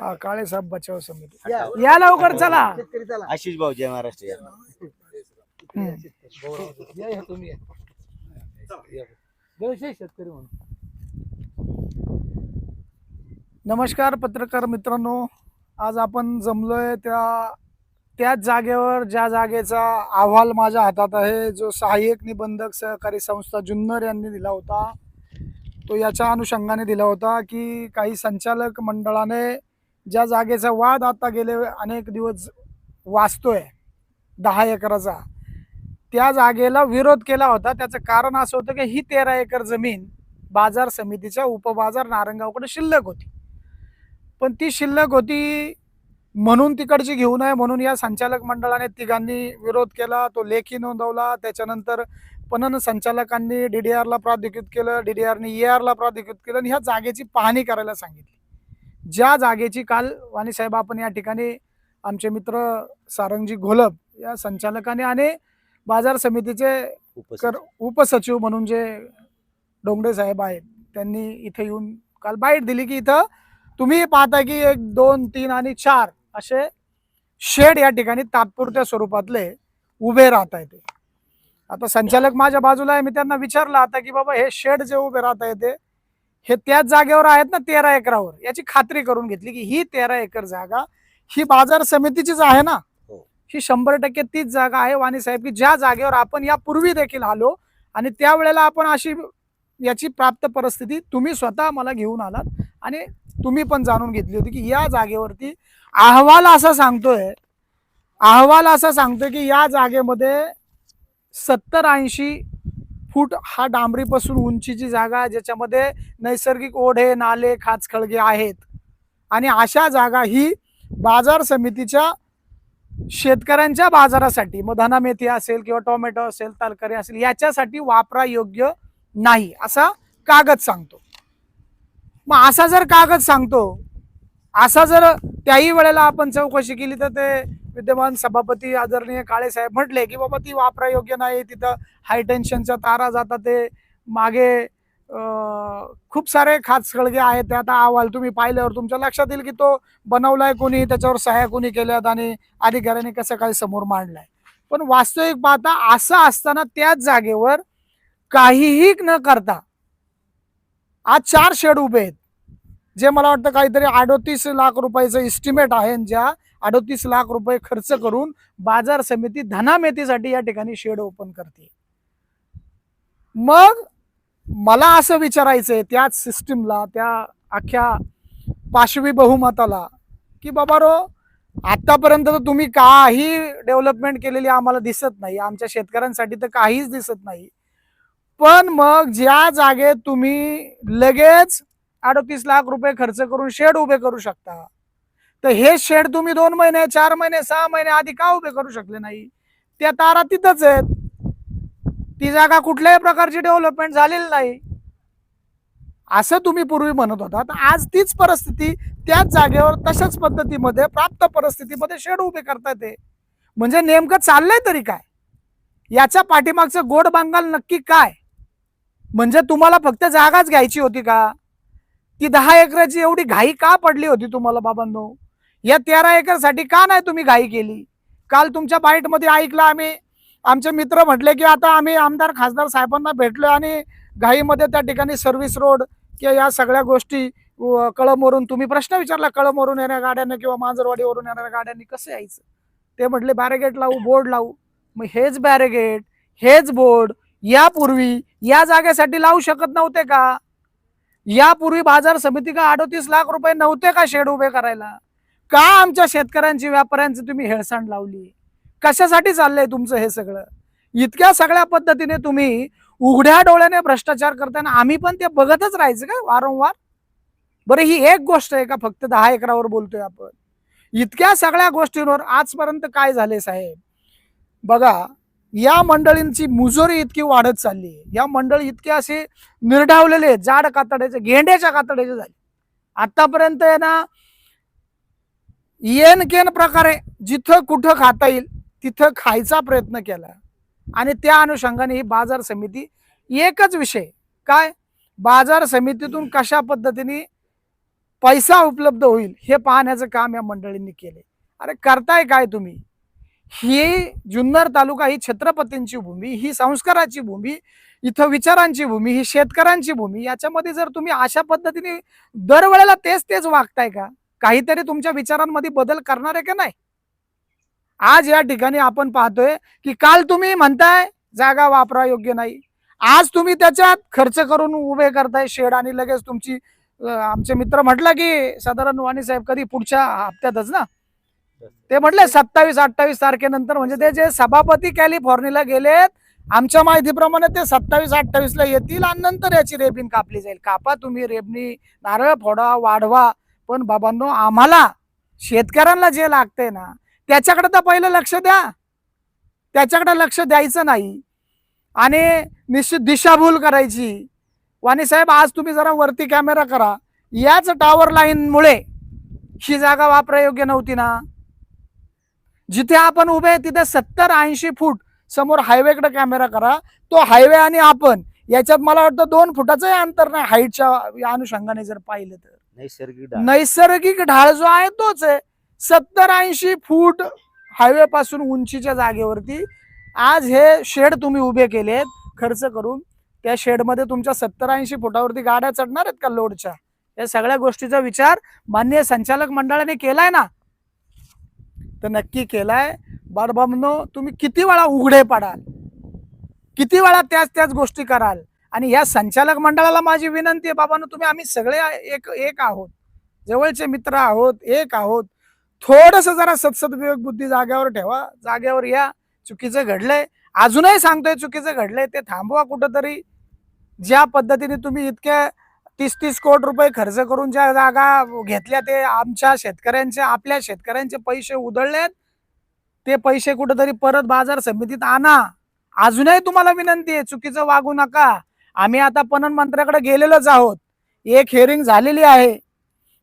हा काळे साहेब बचाव समिती या लवकर चला शेतकरी चला आशिष भाऊ जय महाराष्ट्र या. हम्म. या, या, तुम्ही या. या. व्यवसाय शेतकरी म्हणून नमस्कार पत्रकार मित्रांनो आज आपण जमलोय त्या त्याच जागेवर ज्या जागेचा अहवाल माझ्या हातात आहे जो सहाय्यक निबंधक सहकारी संस्था जुन्नर यांनी दिला होता तो याच्या अनुषंगाने दिला होता की काही संचालक मंडळाने ज्या जागेचा वाद आता गेले अनेक दिवस वाचतोय दहा एकराचा त्या जागेला विरोध केला होता. त्याचं कारण असं होतं की ही तेरा एकर जमीन बाजार समितीच्या उपबाजार नारंगावकडे शिल्लक होती. पण ती शिल्लक होती म्हणून तिकडची घेऊ नये म्हणून या संचालक मंडळाने तिघांनी विरोध केला तो लेखी नोंदवला. त्याच्यानंतर पणन संचालकांनी डी डी आरला प्राधिकृत केलं डी डी आरने ए आरला प्राधिकृत केलं आणि ह्या जागेची पाहणी करायला सांगितली. ज्या जागेची काल वाणीसाहेब आपण या ठिकाणी आमचे मित्र सारंगजी घोलप या संचालकाने आणि बाजार समितीचे. कर उपसचिव म्हणून जे डोंगडे साहेब आहेत त्यांनी इथे येऊन काल बाईट दिली की इथं तुम्ही पाहता की एक दोन तीन आणि चार असे शेड या ठिकाणी तात्पुरत्या स्वरूपातले उभे राहत आहेत आता संचालक माझ्या बाजूला आहे मी त्यांना विचारलं आता की बाबा हे शेड जे उभे राहत आहे ते हे त्याच जागेवर आहेत ना तेरा एकरावर. याची खात्री करून घेतली की ही तेरा एकर जागा ही बाजार समितीचीच आहे ना. हो. ही शंभर टक्के तीच जागा आहे. वाणी साहेब की ज्या जागेवर आपण यापूर्वी देखील आलो आणि त्यावेळेला आपण अशी याची प्राप्त परिस्थिती तुम्ही स्वतः मला घेऊन आलात आणि तुम्ही पण जाणून घेतली होती की या जागेवरती अहवाल असा सांगतोय अहवाल असा सांगतोय की या जागेमध्ये सत्तर ऐंशी फूट हा डांबरीपासून उंचीची जागा आहे, ज्याच्यामध्ये नैसर्गिक ओढे नाले खाचखळगे आहेत. आणि अशा जागा ही बाजार समितीच्या शेतकऱ्यांच्या बाजारासाठी मग धना मेथी असेल किंवा टोमॅटो असेल तालकरी असेल याच्यासाठी वापरा योग्य नाही असा कागद सांगतो. मग असा जर कागद सांगतो असा जर त्याही वेळेला आपण चौकशी केली तर ते विद्यमान सभापती आदरणीय काळे साहेब म्हटले की बाबा ती वापरा योग्य नाही. तिथं हाय टेन्शनच्या तारा जातात ते मागे खूप सारे खाचखळगे आहेत. ते आता अहवाल तुम्ही पाहिल्यावर तुमच्या लक्षात येईल की तो बनवलाय कोणी त्याच्यावर सह्या कोणी केल्यात आणि अधिकाऱ्यांनी कसं काय समोर मांडलाय. पण वास्तविक पाहता असं असताना त्याच जागेवर काहीही न करता आज चार शेड उभे आहेत. जे मला वाटतं काहीतरी अडोतीस लाख रुपयाचं इस्टिमेट आहे ज्या अडोतीस लाख रुपये खर्च करून बाजार समिती धनामेतीसाठी या ठिकाणी शेड ओपन करते. मग मला असं विचारायचंय त्याच सिस्टीमला त्या अख्ख्या पाशवी बहुमताला की बाबा रो आतापर्यंत तर तुम्ही काही डेव्हलपमेंट केलेली आम्हाला दिसत नाही आमच्या शेतकऱ्यांसाठी तर काहीच दिसत नाही. पण मग ज्या जागेत तुम्ही लगेच अडतीस लाख रुपये खर्च करून शेड उभे करू शकता तर हे शेड तुम्ही दोन महिने चार महिने सहा महिने आधी का उभे करू शकले नाही? त्या तारा तिथंच आहेत. ती जागा कुठल्याही प्रकारची डेव्हलपमेंट झालेली नाही. असं तुम्ही पूर्वी म्हणत होता. तर आज तीच परिस्थिती त्याच जागेवर तशाच पद्धतीमध्ये प्राप्त परिस्थितीमध्ये शेड उभे करता येते म्हणजे नेमकं चाललंय तरी काय? याच्या पाठीमागचं गोड बांगाल नक्की काय? म्हणजे तुम्हाला फक्त जागाच घ्यायची होती का? ती दहा एकराची एवढी घाई का पडली होती तुम्हाला बाबांनो? या तेरा एकरसाठी का नाही तुम्ही घाई केली? काल तुमच्या बाईटमध्ये ऐकलं आम्ही. आमचे मित्र म्हटले की आता आम्ही आमदार खासदार साहेबांना भेटलो आणि घाईमध्ये त्या ठिकाणी सर्व्हिस रोड किंवा या सगळ्या गोष्टी कळम कळमवरून तुम्ही प्रश्न विचारला कळमवरून येणाऱ्या गाड्यांना किंवा मांजरवाडीवरून येणाऱ्या गाड्यांनी कसं यायचं? ते म्हटले बॅरिगेट लावू बोर्ड लावू. मग हेच बॅरिगेट हेच बोर्ड यापूर्वी या जागेसाठी लावू शकत नव्हते का? यापूर्वी बाजार समिती का अडोतीस लाख रुपये नव्हते का शेड उभे करायला? का आमच्या शेतकऱ्यांची व्यापाऱ्यांची तुम्ही हेळसांड लावली? कशासाठी चाललंय तुमचं हे सगळं? इतक्या सगळ्या पद्धतीने तुम्ही उघड्या डोळ्याने भ्रष्टाचार करताना आम्ही पण ते बघतच राहायचं का वारंवार? बरं ही एक गोष्ट आहे का? फक्त दहा एकरावर बोलतोय आपण. इतक्या सगळ्या गोष्टींवर आजपर्यंत काय झाले साहेब? बघा या मंडळींची मुजोरी इतकी वाढत चालली या मंडळी इतके असे निर्ढावलेले जाड कातड्याचे गेंड्याच्या कातड्याचे झाले. आतापर्यंत आहे ना येन केन प्रकारे जिथं कुठं खाता येईल तिथं खायचा प्रयत्न केला. आणि त्या अनुषंगाने ही बाजार समिती एकच विषय. काय? बाजार समितीतून कशा पद्धतीने पैसा उपलब्ध होईल हे पाहण्याचं काम या मंडळींनी केले. अरे करताय काय तुम्ही? ही जुन्नर तालुका ही छत्रपतींची भूमी ही संस्काराची भूमी इथं विचारांची भूमी ही शेतकऱ्यांची भूमी याच्यामध्ये जर तुम्ही अशा पद्धतीने दरवेळेला तेच तेच वागताय का? काहीतरी तुमच्या विचारांमध्ये बदल करणार आहे का नाही? आज या ठिकाणी आपण पाहतोय की काल तुम्ही म्हणताय जागा वापरा योग्य नाही. आज तुम्ही त्याच्यात खर्च करून उभे करताय शेड आणि लगेच तुमची आमचे मित्र म्हटलं की साधारण वाणी साहेब कधी पुढच्या हप्त्यातच ना? ते म्हटले सत्तावीस अठ्ठावीस तारखेनंतर म्हणजे ते जे सभापती कॅलिफोर्नियाला गेलेत आमच्या माहितीप्रमाणे ते सत्तावीस अठ्ठावीस ला येतील आणि नंतर याची रेबीन कापली जाईल. कापा तुम्ही रेबनी नारळ फोडा वाढवा. पण बाबांनो आम्हाला शेतकऱ्यांना जे लागते ना त्याच्याकडे तर पहिलं लक्ष द्या. त्याच्याकडे लक्ष द्यायचं नाही. आणि निश्चित दिशाभूल करायची. वाणी साहेब आज तुम्ही जरा वरती कॅमेरा करा. याच टावर लाईनमुळे ही जागा वापरायोग्य नव्हती ना. जिथे आपण उभे आहे तिथे सत्तर ऐंशी फूट समोर हायवेकडे कॅमेरा करा. तो हायवे आणि आपण याच्यात मला वाटतं दोन फुटाचंही अंतर नाही हाईटच्या अनुषंगाने जर पाहिलं तर. नैसर्गिक नैसर्गिक ढाळ जो आहे तोच आहे. सत्तर ऐंशी फूट हायवे पासून उंचीच्या जागेवरती आज हे शेड तुम्ही उभे केलेत खर्च करून. त्या शेडमध्ये तुमच्या सत्तर ऐंशी फुटावरती गाड्या चढणार आहेत का लोडच्या? या सगळ्या गोष्टीचा विचार मान्य संचालक मंडळाने केलाय ना? तर नक्की केलाय. बाळबाबनो तुम्ही किती वेळा उघडे पडाल? किती वेळा त्याच त्याच गोष्टी कराल? आणि या संचालक मंडळाला माझी विनंती आहे बाबांनो तुम्ही आम्ही सगळे एक एक आहोत. जवळचे मित्र आहोत एक आहोत. थोडस जरा सत्सद विवेक बुद्धी जाग्यावर ठेवा. जाग्यावर या. चुकीचं घडलंय. अजूनही सांगतोय चुकीचं घडलंय. ते थांबवा कुठंतरी. ज्या पद्धतीने तुम्ही इतक्या तीस तीस कोटी रुपये खर्च करून ज्या जागा घेतल्या ते आमच्या शेतकऱ्यांचे आपल्या शेतकऱ्यांचे पैसे उधळलेत. ते पैसे कुठंतरी परत बाजार समितीत आणा. अजूनही तुम्हाला विनंती आहे चुकीचं वागू नका. आम्ही आता पणन मंत्र्याकडे गेलेलोच आहोत. एक हेअरिंग झालेली आहे.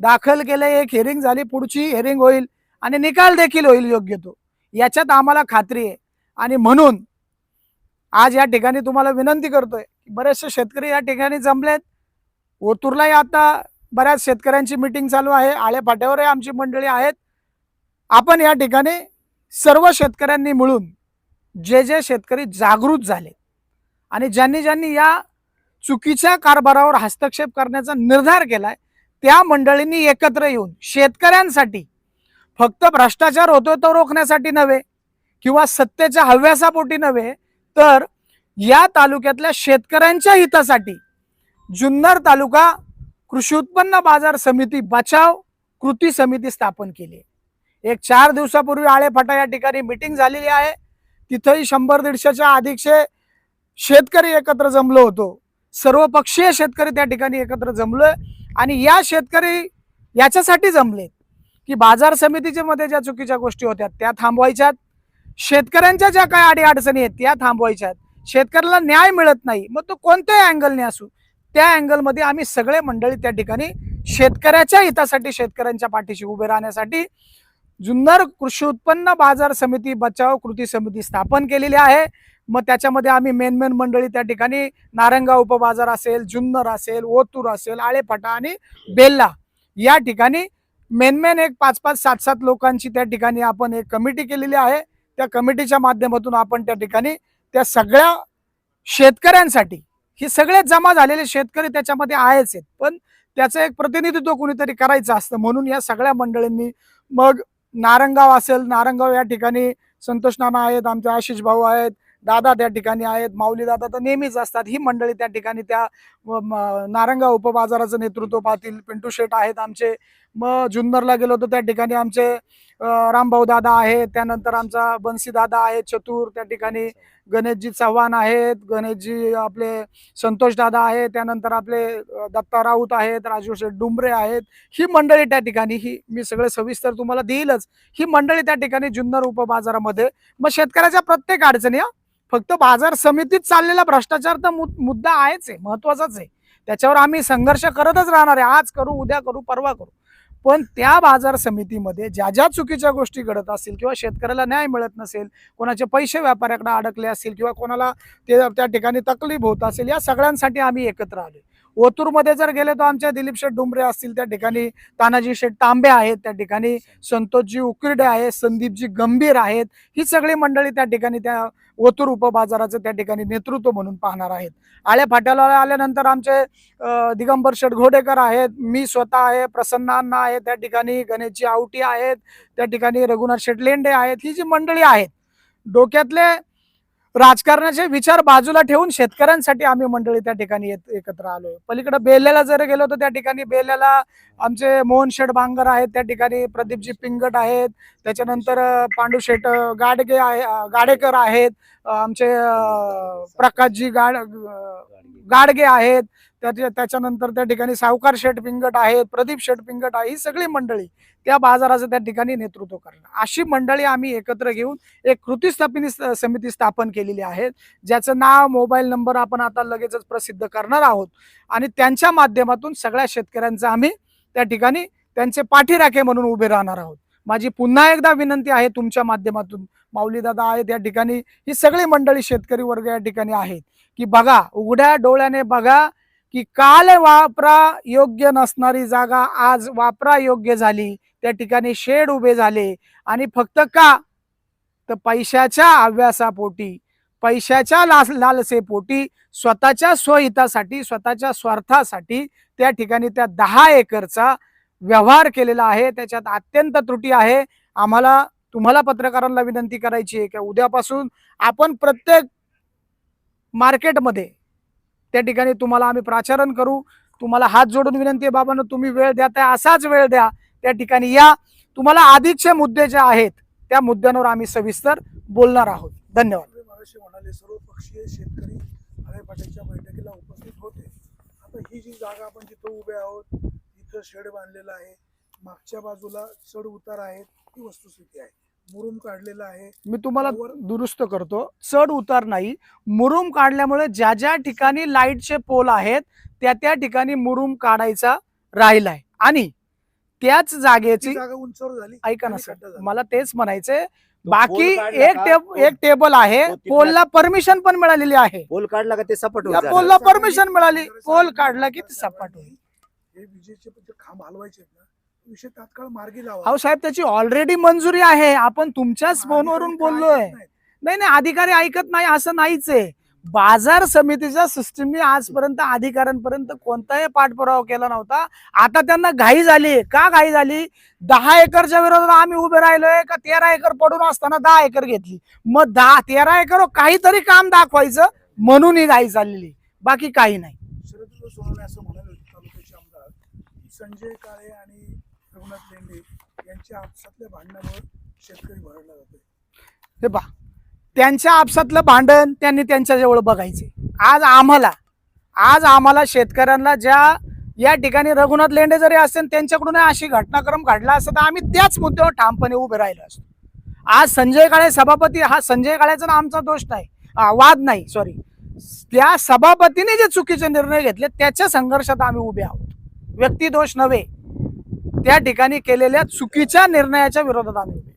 दाखल केले एक हेअरिंग झाली पुढची हेअरिंग होईल आणि निकाल देखील होईल योग्य तो. याच्यात आम्हाला खात्री आहे. आणि म्हणून आज या ठिकाणी तुम्हाला विनंती करतोय बरेचसे शेतकरी या ठिकाणी जमलेत. ओतूरलाही आता बऱ्याच शेतकऱ्यांची मिटिंग चालू आहे. आळेफाट्यावरही आमची मंडळी आहेत. आपण या ठिकाणी सर्व शेतकऱ्यांनी मिळून जे जे शेतकरी जागृत झाले आणि ज्यांनी ज्यांनी या चुकीच्या कारभारावर हस्तक्षेप करण्याचा निर्धार केलाय. त्या मंडळींनी एकत्र येऊन शेतकऱ्यांसाठी फक्त भ्रष्टाचार होतोय तो रोखण्यासाठी नव्हे किंवा सत्तेच्या हव्यासापोटी नव्हे तर या तालुक्यातल्या शेतकऱ्यांच्या हितासाठी जुन्नर तालुका कृषी उत्पन्न बाजार समिती बचाव कृती समिती स्थापन केली एक चार दिवसापूर्वी आळेफाटा या ठिकाणी मिटिंग झालेली आहे. तिथंही शंभर दीडशेच्या अधिकशे शेतकरी एकत्र जमलो होतो. सर्व पक्षीय शेतकरी त्या ठिकाणी एकत्र जमलोय. आणि या शेतकरी याच्यासाठी जमले की बाजार समितीच्या मध्ये ज्या चुकीच्या गोष्टी होत्या त्या थांबवायच्यात. शेतकऱ्यांच्या ज्या काही अडीअडचणी आहेत त्या थांबवायच्यात. शेतकऱ्याला न्याय मिळत नाही मग तो कोणत्याही अँगलने असू त्या अँगलमध्ये आम्ही सगळे मंडळी त्या ठिकाणी शेतकऱ्याच्या हितासाठी शेतकऱ्यांच्या पाठीशी उभे राहण्यासाठी जुन्नर कृषी उत्पन्न बाजार समिती बचाव कृती समिती स्थापन केलेली आहे. मग त्याच्यामध्ये आम्ही मेन मेन मंडळी त्या ठिकाणी नारंगा उपबाजार असेल जुन्नर असेल ओतूर असेल आळेफाटा आणि बेल्ला या ठिकाणी मेन मेन एक पाच पाच सात सात लोकांची त्या ठिकाणी आपण एक कमिटी केलेली आहे. त्या कमिटीच्या माध्यमातून आपण त्या ठिकाणी त्या सगळ्या शेतकऱ्यांसाठी हे सगळे जमा झालेले शेतकरी त्याच्यामध्ये आहेच आहेत. पण त्याचं एक प्रतिनिधित्व कुणीतरी करायचं असतं म्हणून या सगळ्या मंडळींनी मग नारंगाव असेल नारंगाव या ठिकाणी संतोष नाना आहेत आमचे आशिष भाऊ आहेत दादा त्या ठिकाणी आहेत माऊली दादा तर नेहमीच असतात. ही मंडळी त्या ठिकाणी त्या नारंगा नारंगाव उपबाजाराचं नेतृत्व पाहतील. पिंटू शेठ आहेत आमचे. मग जुन्नरला गेलो तर त्या ठिकाणी आमचे रामभाऊ दादा आहेत. त्यानंतर आमचा बन्सी दादा आहेत चतुर. त्या ठिकाणी गणेशजी चव्हाण आहेत. गणेशजी आपले संतोष दादा आहेत. त्यानंतर आपले दत्ता राऊत आहेत. राजू शेठ डुंबरे आहेत. ही मंडळी त्या ठिकाणी ही मी सगळे सविस्तर तुम्हाला देईलच. ही मंडळी त्या ठिकाणी जुन्नर उपबाजारामध्ये मग शेतकऱ्याच्या प्रत्येक अडचणी हा, फक्त बाजार समितीत चाललेला भ्रष्टाचार तर मु- मुद्दा आहेच आहे महत्वाचाच आहे. त्याच्यावर आम्ही संघर्ष करतच राहणार आहे. आज करू उद्या करू परवा करू. पण त्या बाजार समितीमध्ये ज्या ज्या चुकीच्या गोष्टी घडत असतील किंवा शेतकऱ्याला न्याय मिळत नसेल कोणाचे पैसे व्यापाऱ्याकडे अडकले असतील किंवा कोणाला ते त्या ठिकाणी तकलीफ होत असेल या सगळ्यांसाठी आम्ही एकत्र आलो ओतूरमध्ये जर गेले तर आमच्या दिलीप शेठ डुंबरे असतील त्या ठिकाणी तानाजी शेठ तांबे आहेत त्या ठिकाणी संतोषजी उकिरडे आहेत संदीपजी गंभीर आहेत. ही सगळी मंडळी त्या ठिकाणी त्या ओतूर उपबाजाराचं त्या ठिकाणी नेतृत्व म्हणून पाहणार आहेत. आळे फाट्याला आल्यानंतर आमचे दिगंबर शेठ घोडेकर आहेत. मी स्वतः आहे प्रसन्नांना आहे त्या ठिकाणी गणेशजी आवटी आहेत त्या ठिकाणी रघुनाथ शेठ लेंडे आहेत. ही जी मंडळी आहेत डोक्यातले राजकारणाचे विचार बाजूला ठेवून शेतकऱ्यांसाठी आम्ही मंडळी त्या ठिकाणी एकत्र आलोय. पलीकडे बेल्याला जर गेलो तर त्या ठिकाणी बेल्याला आमचे मोहन शेठ बांगर आहेत त्या ठिकाणी प्रदीपजी पिंगट आहेत त्याच्यानंतर पांडू शेठ गाडगे आहे गाडेकर आहेत आमचे प्रकाशजी गाड गाडगे आहेत त्याच्या त्याच्यानंतर त्या ठिकाणी सावकार शेठ पिंगट आहे प्रदीप शेठ पिंगट आहे ही सगळी मंडळी त्या बाजाराचं त्या ठिकाणी नेतृत्व करणार. अशी मंडळी आम्ही एकत्र घेऊन एक कृती स्थापनी समिती स्थापन केलेली आहे ज्याचं नाव मोबाईल नंबर आपण आता लगेचच प्रसिद्ध करणार आहोत. आणि त्यांच्या माध्यमातून सगळ्या शेतकऱ्यांचा आम्ही त्या ठिकाणी त्यांचे पाठीराखे म्हणून उभे राहणार आहोत. माझी पुन्हा एकदा विनंती आहे तुमच्या माध्यमातून माऊलीदादा आहेत या ठिकाणी ही सगळी मंडळी शेतकरी वर्ग या ठिकाणी आहेत की बघा उघड्या डोळ्याने बघा की काल वापरा योग्य नसणारी जागा आज वापरा योग्य झाली. त्या ठिकाणी शेड उभे झाले. आणि फक्त का? तर पैशाच्या अभ्यासापोटी पैशाच्या लास लालसेपोटी स्वतःच्या स्वहितासाठी स्वतःच्या स्वार्थासाठी त्या ठिकाणी त्या दहा एकरचा व्यवहार केलेला आहे. त्याच्यात अत्यंत त्रुटी आहे. आम्हाला तुम्हाला पत्रकारांना विनंती करायची आहे की उद्यापासून आपण प्रत्येक मार्केटमध्ये त्या ठिकाणी तुम्हाला आम्ही प्राचारण करू. तुम्हाला हात जोडून विनंती आहे बाबांना तुम्ही वेळ द्या त्या असाच वेळ द्या. त्या ठिकाणी या. तुम्हाला आधीचे मुद्दे जे आहेत त्या मुद्द्यांवर आम्ही सविस्तर बोलणार आहोत. धन्यवाद. तुम्ही म्हणाले सर्व पक्षीय शेतकरी आळेपाट्याच्या बैठकीला उपस्थित होते. आता ही जी जागा आपण जिथं उभे आहोत इथं शेड बांधलेलं आहे. मागच्या बाजूला चढ उतार आहेत ही वस्तुस्थिती आहे. मुरुम काढलेला आहे. मी तुम्हाला दुरुस्त करतो. चढ उतार नाही. मुरुम काढल्यामुळे ज्या ज्या ठिकाणी लाईटचे पोल आहेत त्या त्या ठिकाणी मुरुम काढायचा राहिलाय. आणि त्याच जागेची जागा उंचावर झाली ऐका ना सर. मला तेच म्हणायचंय. बाकी एक? टेब एक टेबल आहे. पोलला परमिशन पण मिळालेली आहे. पोल काढला का ते सपाट जाणार. पोलला परमिशन मिळाली. पोल काढला की ते सपाट होईल. हे विजेचे खांब हलवायचे आहेत ना विषय तात्काळ मार्गी लावा. अहो साहेब त्याची ऑलरेडी मंजुरी आहे. आपण तुमच्याच फोनवरून बोललोय. नाही? नाही अधिकारी ऐकत नाही असं नाहीच आहे. बाजार समितीच्या सिस्टीमने आजपर्यंत अधिकाऱ्यांपर्यंत कोणताही पाठपुरावा केला नव्हता. आता त्यांना घाई झाली. का घाई झाली? दहा एकरच्या विरोधात आम्ही उभे राहिलोय का तेरा एकर पडून असताना दहा एकर घेतली? मग दहा तेरा एकर काहीतरी काम दाखवायचं म्हणून ही घाई चाललेली बाकी काही नाही. शरद सोनवणे असं म्हणाले होते तालुक्याचे आमदार की संजय काळे आणि रघुनाथ लेंडे यांच्या आपसातल्या भांडणामुळे शेतकरी भरडला जातोय. हे बा त्यांच्या आपसातलं भांडण त्यांनी त्यांच्याजवळ बघायचे. आज आम्हाला आज आम्हाला शेतकऱ्यांना ज्या या ठिकाणी रघुनाथ लेंडे जरी असेल त्यांच्याकडून अशी घटनाक्रम घडला असता तर आम्ही त्याच मुद्द्यावर ठामपणे उभे राहिलो असतो. आज संजय काळे सभापती हा संजय काळेचा आमचा दोष नाही. वाद नाही सॉरी त्या सभापतीने जे चुकीचे निर्णय घेतले त्याच्या संघर्षात आम्ही उभे आहोत. व्यक्तिदोष नव्हे. त्या ठिकाणी केलेल्या चुकीच्या निर्णयाच्या विरोधात आम्ही.